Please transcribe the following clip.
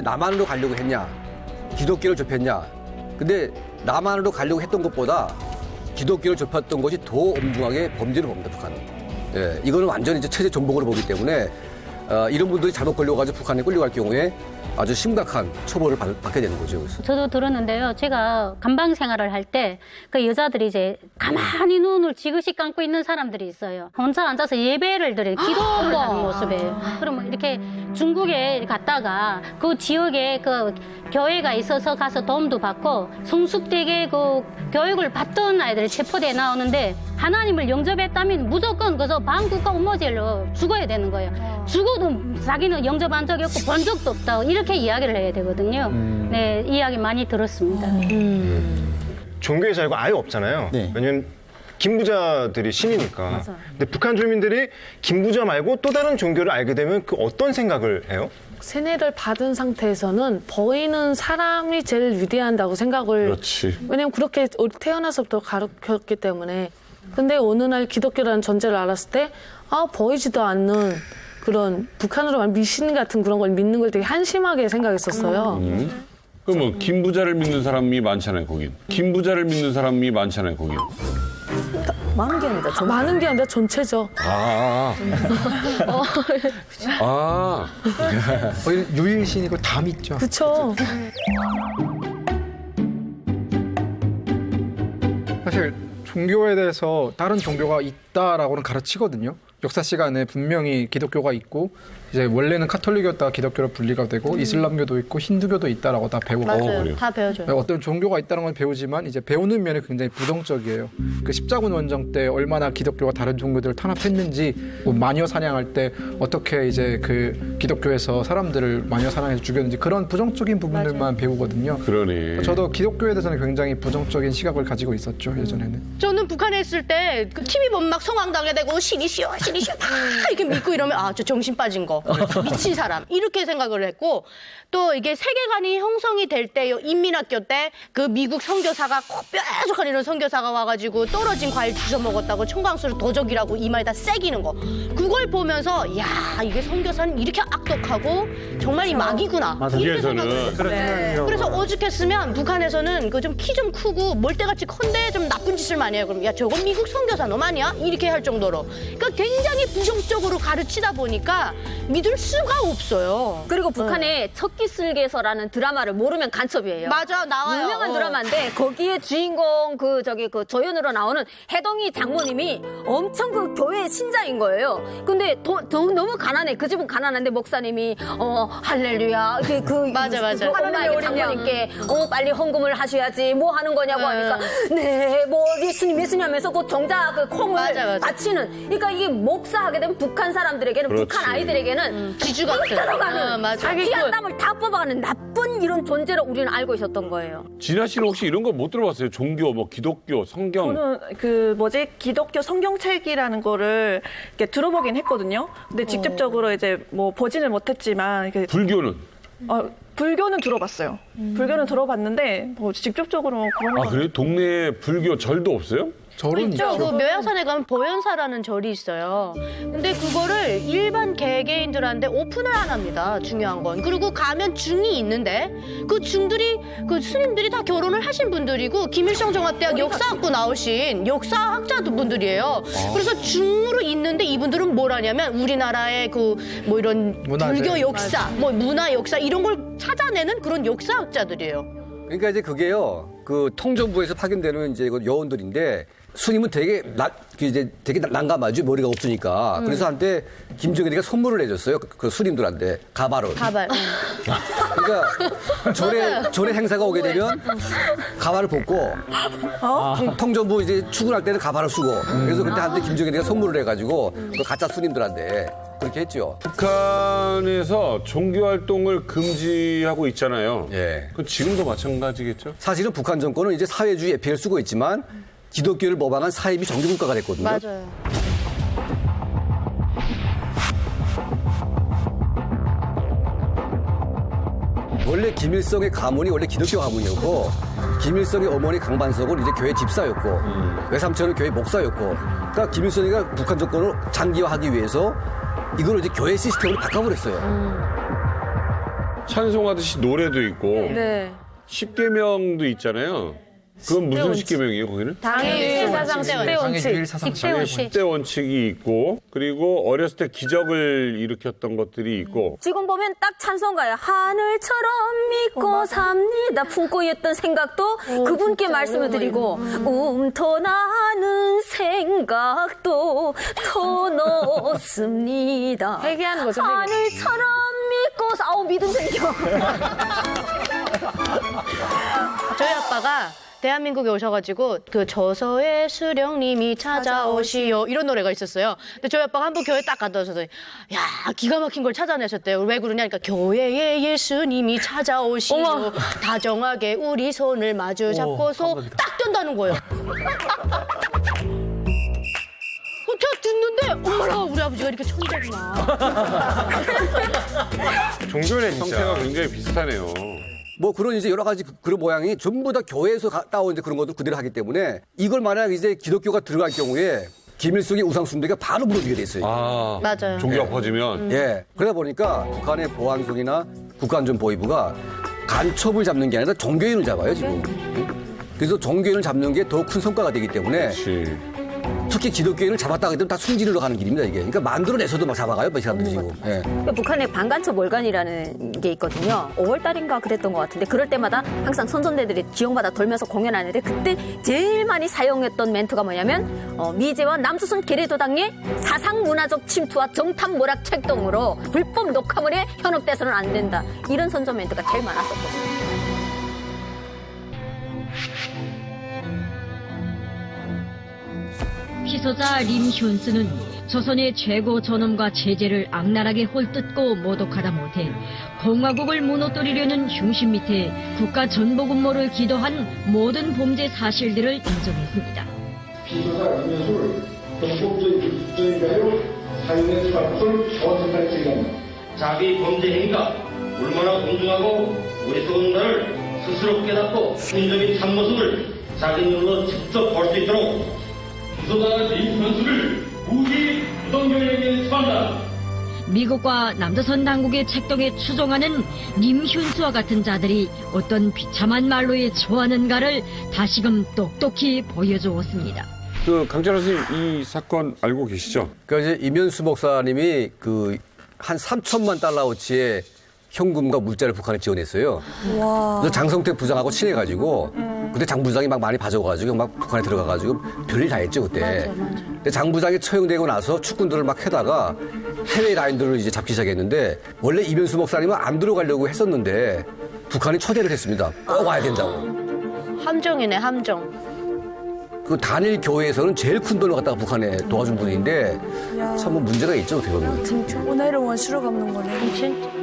남한으로 가려고 했냐, 기독교를 접했냐. 근데 남한으로 가려고 했던 것보다 기독교를 접했던 것이 더 엄중하게 범죄를 봅니다, 북한은. 예, 이거는 완전히 이제 체제 전복으로 보기 때문에 어, 이런 분들이 잘못 걸려가지고 북한에 끌려갈 경우에 아주 심각한 처벌을 받, 받게 되는 거죠. 그래서. 저도 들었는데요. 제가 감방 생활을 할 때 그 여자들이 이제 가만히 눈을 지그시 감고 있는 사람들이 있어요. 혼자 앉아서 예배를 드려요. 기도를 하는 모습이에요. 그러면 이렇게 중국에 갔다가 그 지역에 그 교회가 있어서 가서 도움도 받고 성숙되게 그 교육을 받던 아이들이 체포돼 나오는데 하나님을 영접했다면 무조건 그래서 반국가 우모질로 죽어야 되는 거예요. 죽어도 자기는 영접한 적이 없고 본 적도 없다. 이렇게 이야기를 해야 되거든요. 네, 이야기 많이 들었습니다. 종교의 자유가 아예 없잖아요. 네. 왜냐면 김부자들이 신이니까. 근데 북한 주민들이 김부자 말고 또 다른 종교를 알게 되면 그 어떤 생각을 해요? 세뇌를 받은 상태에서는 보이는 사람이 제일 위대한다고 생각을 그렇지. 왜냐면 그렇게 우리 태어나서부터 가르쳤기 때문에 근데 어느 날 기독교라는 존재를 알았을 때 아 보이지도 않는 그런 북한으로 말하면 미신 같은 그런 걸 믿는 걸 되게 한심하게 생각했었어요. 그럼 뭐 김부자를 믿는 사람이 많잖아요, 거긴. 김부자를 믿는 사람이 많잖아요, 거긴. 많은 게 아니라 좀 많은 게 아니라 전체적. 아. 아. 거의 유일신이고 다 믿죠. 그쵸. 사실 종교에 대해서 다른 종교가 있다라고는 가르치거든요. 역사 시간에 분명히 기독교가 있고 이제 원래는 카톨릭이었다가 기독교로 분리가 되고 이슬람교도 있고 힌두교도 있다라고 다 배우고 맞아요. 그래요? 다 배워줘요. 어떤 종교가 있다는 건 배우지만 이제 배우는 면이 굉장히 부정적이에요. 그 십자군 원정 때 얼마나 기독교가 다른 종교들을 탄압했는지, 뭐 마녀 사냥할 때 어떻게 이제 그 기독교에서 사람들을 마녀 사냥해서 죽였는지 그런 부정적인 부분들만 배우거든요. 그러네. 저도 기독교에 대해서는 굉장히 부정적인 시각을 가지고 있었죠 예전에는. 저는 북한에 있을 때 그 TV 보면 막 성황당에 대고 신이시여 신 이시여 막 이렇게 믿고 이러면 아 저 정신 빠진 거. 미친 사람. 이렇게 생각을 했고 또 이게 세계관이 형성이 될 때요 인민학교 때 그 미국 선교사가 코 뾰족한 이런 선교사가 와가지고 떨어진 과일 주워 먹었다고 청강수를 도적이라고 이마에다 새기는 거. 그걸 보면서 야 이게 선교사는 이렇게 악독하고 정말 이 막이구나. 이렇게 생각을 북에서는 네. 그래서 오죽했으면 북한에서는 그 좀 키 좀 크고 몰대같이 큰데 좀 나쁜 짓을 많이 해요. 그럼 야 저건 미국 선교사 너 아니야? 이렇게 할 정도로. 그러니까 굉장히 부정적으로 가르치다 보니까 믿을 수가 없어요. 그리고 북한의 척기슬개서라는 드라마를 모르면 간첩이에요. 맞아 나와요. 유명한 어. 드라마인데 거기에 주인공 그 저기 그 조연으로 나오는 해동이 장모님이 엄청 그 교회 신자인 거예요. 근데 도, 도- 너무 가난해. 그 집은 가난한데 목사님이 어 할렐루야 그, 그 맞아, 맞아. 엄마에게 장모님께 어 빨리 헌금을 하셔야지 뭐 하는 거냐고 하니까 네 뭐 예수님 예수님 하면서 그 정자 그 콩을 맞아, 맞아. 바치는 그러니까 이게 목사하게 되면 북한 사람들에게는 그렇지. 북한 아이들에게는 기주 같은. 뜯어가는 어, 맞아. 피한 땀을 다 뽑아가는 나쁜 이런 존재로 우리는 알고 있었던 거예요. 진아 씨는 혹시 이런 거 못 들어봤어요? 종교, 뭐 기독교, 성경. 저는 그 뭐지 기독교 성경책이라는 거를 이렇게 들어보긴 했거든요. 근데 직접적으로 이제 뭐 보지는 못했지만 이렇게 불교는? 어, 불교는 들어봤어요. 불교는 들어봤는데 뭐 직접적으로 그런 아, 거 그래 요? 동네에 불교 절도 없어요? 절은 있죠. 있죠. 그 묘양산에 가면 보현사라는 절이 있어요. 근데 그거를 일반 개개인들한테 오픈을 안 합니다. 중요한 건. 그리고 가면 중이 있는데 그 중들이 그 스님들이 다 결혼을 하신 분들이고 김일성 종합대학 역사학부 나오신 역사학자 분들이에요. 그래서 중으로 있는데 이분들은 뭘 하냐면 우리나라의 그 뭐 이런 문화재. 불교 역사, 뭐 문화 역사 이런 걸 찾아내는 그런 역사학자들이에요. 그러니까 이제 그게요, 그 통전부에서 파견되는 이제 그 요원들인데 스님은 되게 나, 그 이제 되게 난감하죠 머리가 없으니까. 그래서 한때 김정일이가 선물을 해줬어요 그, 그 스님들한테. 가발을 가발. 그러니까 절에 절에 행사가 오게 되면 가발을 벗고 통- 통전부 이제 출근할 때는 가발을 쓰고. 그래서 그때 한때 김정일이가 선물을 해가지고 그 가짜 스님들한테 그렇게 했죠. 북한에서 종교 활동을 금지하고 있잖아요. 예. 그 지금도 마찬가지겠죠? 사실은 북한 정권은 이제 사회주의 에피를 쓰고 있지만 기독교를 모방한 사이비 정규국가가 됐거든요. 맞아요. 원래 김일성의 가문이 원래 기독교 가문이었고 김일성의 어머니 강반석은 이제 교회 집사였고 외삼촌은 교회 목사였고 그러니까 김일성이가 북한 정권을 장기화하기 위해서 이걸 이제 교회 시스템으로 바꿔버렸어요. 찬송하듯이 노래도 있고 네. 십계명도 있잖아요. 그건 무슨 십계명이에요, 거기는? 당일 사상 네, 10대 원칙. 식대 원칙. 10대 원칙이 있고 그리고 어렸을 때 기적을 일으켰던 것들이 있고 지금 보면 딱 찬송가야. 하늘처럼 믿고 삽니다. 품고 있던 생각도 그분께 말씀을 드리고 움터나는 생각도 더 넣습니다. 회개하는 거죠, 회개. 하늘처럼 믿고 사- 아우 믿음 생겨. 저희 아빠가 대한민국에 오셔가지고 그 저서의 수령님이 찾아오시오 이런 노래가 있었어요. 근데 저희 아빠가 한번 교회 딱 갔다 오셔서 야 기가 막힌 걸 찾아내셨대요. 왜 그러냐니까 교회에 예수님이 찾아오시오 다정하게 우리 손을 마주 잡고서 딱 뜬다는 거예요. 어, 제가 듣는데 어머나 우리 아버지가 이렇게 천재구나. 종교네 형태가 진짜. 굉장히 비슷하네요. 뭐 그런 이제 여러 가지 그- 그런 모양이 전부 다 교회에서 가- 따온 이제 그런 것도 그대로 하기 때문에 이걸 만약 이제 기독교가 들어갈 경우에 김일성의 우상 숭배가 바로 무너지게 돼 있어요. 아, 맞아요. 종교가 퍼지면 예. 그러다 보니까 북한의 보안성이나 국가안전보위부가 간첩을 잡는 게 아니라 종교인을 잡아요, 지금. 그래서 종교인을 잡는 게 더 큰 성과가 되기 때문에 그렇지. 특히 기독교인을 잡았다 그러면 다 숨지르러 가는 길입니다, 이게. 그러니까 만들어내서도 막 잡아가요, 이 사람들이 지금. 예. 북한에 반간첩 월간이라는 게 있거든요. 5월달인가 그랬던 것 같은데 그럴 때마다 항상 선전대들이 지역마다 돌면서 공연하는데 그때 제일 많이 사용했던 멘트가 뭐냐면 어, 미제와 남조선 계례도당의 사상문화적 침투와 정탐 모략 책동으로 불법 녹화물에 현혹돼서는 안 된다. 이런 선전 멘트가 제일 많았었거든요. 피서자 림현스는 조선의 최고 존엄과 체제를 악랄하게 홀뜯고 모독하다 못해 공화국을 무너뜨리려는 흉심 밑에 국가 전복 음모를 기도한 모든 범죄 사실들을 인정했습니다. 전폭적인 국정에 위하여 사용해 처할 것을 정확하게 책임합니다. 자기 범죄 행위가 얼마나 공정하고 어리석은가를 스스로 깨닫고 인적인 참모습을 자기 눈으로 직접 볼 수 있도록 피소자 임현수를 무기 부동결에게 처한다. 미국과 남조선 당국의 책동에 추종하는 림현수와 같은 자들이 어떤 비참한 말로에 처하는가를 다시금 똑똑히 보여주었습니다. 그 강철 선생님 이 사건 알고 계시죠? 그러니까 이제 이면수 목사님이 그 한 3천만 달러어치의 현금과 물자를 북한에 지원했어요. 그래서 장성택 부장하고 친해가지고 그때 장 부장이 막 많이 봐줘가지고 막 북한에 들어가가지고 별일 다 했죠 그때. 근데 장 부장이 처형되고 나서 축군들을 막 해다가 해외 라인들을 이제 잡기 시작했는데 원래 이면수 목사님은 안 들어가려고 했었는데 북한이 초대를 했습니다. 꼭 와야 된다고. 함정이네 함정. 그 단일 교회에서는 제일 큰 돈을 갖다가 북한에 도와준 분인데 참 뭐 문제가 있죠 어떻게 보면. 오늘은 원수로 갚는 거네. 진짜.